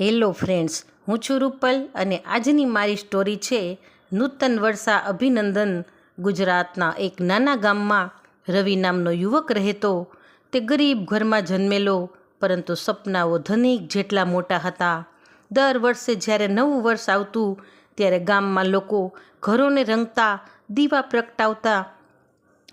Hello friends, હું છું રૂપલ અને આજની મારી સ્ટોરી છે નૂતન વર્ષા અભિનંદન ગુજરાતના એક નાના ગામમાં. રવિ નામનો યુવક રહેતો, તે ગરીબ ઘરમાં જન્મેલો, પરંતુ સપનાઓ ધનિક જેટલા મોટા હતા. દર વર્ષે જ્યારે નવું વર્ષ આવતું, ત્યારે ગામમાં લોકો ઘરોને રંગતા, દીવા પ્રગટાવતા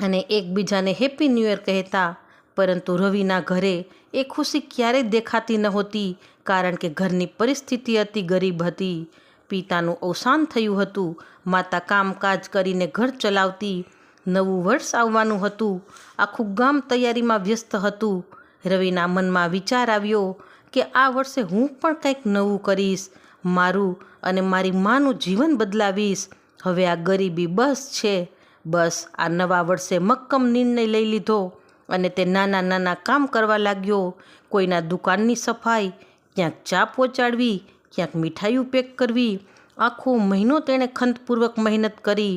અને એકબીજાને હેપી ન્યૂ યર કહેતા. પરંતુ રવિના ઘરે એ ખુશી ક્યારેય દેખાતી નહોતી કારણ કે ઘરની પરિસ્થિતિ અતિ ગરીબ હતી. પિતાનું અવસાન થયું હતું, માતા કામકાજ કરીને ઘર ચલાવતી, નવું વર્ષ આવવાનું હતું, આખું ગામ તૈયારીમાં વ્યસ્ત હતું. રવિના મનમાં વિચાર આવ્યો કે આ વર્ષે હું પણ કંઈક નવું કરીશ, મારું અને મારી માનું જીવન બદલાવીશ. હવે આ ગરીબી બસ છે. બસ આ નવા વર્ષે મક્કમ નિર્ણય લઈ લીધો. અને તે નાના નાના કામ કરવા લાગ્યો. કોઈના દુકાનની સફાઈ, ક્યાંક ચા પહોંચાડવી, ક્યાંક મીઠાઈઓ પેક કરવી. આખો મહિનો તેણે ખંતપૂર્વક મહેનત કરી.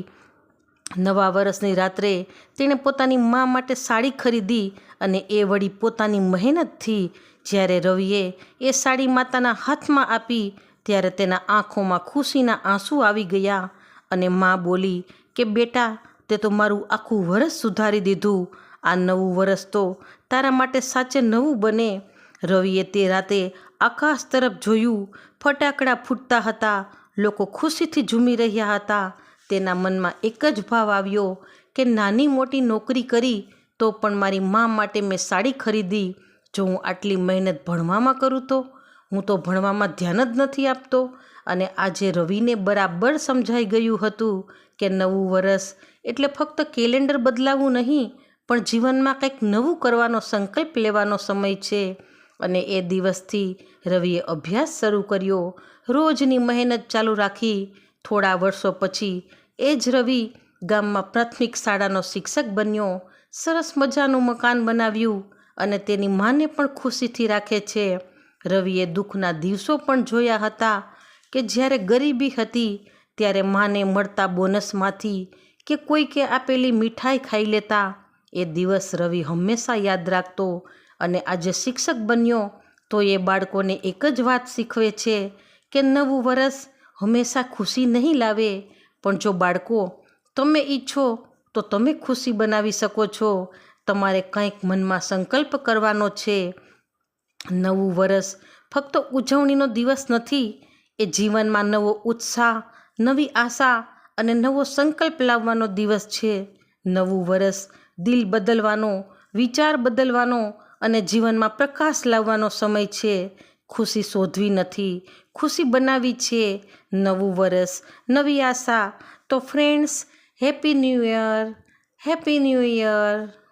નવા વર્ષની રાત્રે તેણે પોતાની મા માટે સાડી ખરીદી અને એ વળી પોતાની મહેનતથી જ્યારે રવિએ એ સાડી માતાના હાથમાં આપી, ત્યારે તેના આંખોમાં ખુશીના આંસુ આવી ગયા અને મા બોલી કે, બેટા, તે તો મારું આખું વરસ સુધારી દીધું. આ નવું વરસ તો તારા માટે સાચે નવું બને. રવિએ તે રાતે આકાશ તરફ જોયું. ફટાકડા ફૂટતા હતા. લોકો ખુશીથી ઝૂમી રહ્યા હતા. તેના મનમાં એક જ ભાવ આવ્યો કે નાની મોટી નોકરી કરી તો પણ મારી મા માટે મેં સાડી ખરીદી. જો હું આટલી મહેનત ભણવામાં કરું તો? હું તો ભણવામાં ધ્યાન જ નથી આપતો. અને આજે રવિને બરાબર સમજાઈ ગયું હતું કે નવું વરસ એટલે ફક્ત કેલેન્ડર બદલાવવું નહીં પણ જીવનમાં કંઈક નવું કરવાનો સંકલ્પ લેવાનો સમય છે અને એ દિવસથી રવિએ અભ્યાસ શરૂ કર્યો. રોજની મહેનત ચાલુ રાખી. થોડા વર્ષો પછી એ જ રવિ ગામમાં પ્રાથમિક શાળાનો શિક્ષક બન્યો. સરસ મજાનું મકાન બનાવ્યું અને તેની માને પણ ખુશીથી રાખે છે. રવિએ દુઃખના દિવસો પણ જોયા હતા કે જ્યારે ગરીબી હતી ત્યારે માને મળતા બોનસમાંથી કે કોઈ કે આપેલી મીઠાઈ ખાઈ લેતા એ દિવસ રવિ હંમેશા યાદ રાખતો અને આજે શિક્ષક બન્યો તો એ બાળકોને એક જ વાત શીખવે છે કે નવું વરસ હંમેશા ખુશી નહીં લાવે. પણ જો બાળકો, તમે ઈચ્છો તો તમે ખુશી બનાવી શકો છો. તમારે કંઈક મનમાં સંકલ્પ કરવાનો છે. નવું વરસ ફક્ત ઉજવણીનો દિવસ નથી, એ જીવનમાં નવો ઉત્સાહ, નવી આશા અને નવો સંકલ્પ લાવવાનો દિવસ છે. નવું વરસ દિલ બદલવાનો, વિચાર બદલવાનો અને જીવનમાં પ્રકાશ લાવવાનો સમય છે. ખુશી શોધવી નથી. ખુશી બનાવી છે નવું વરસ, નવી આશા. તો friends happy new year happy new year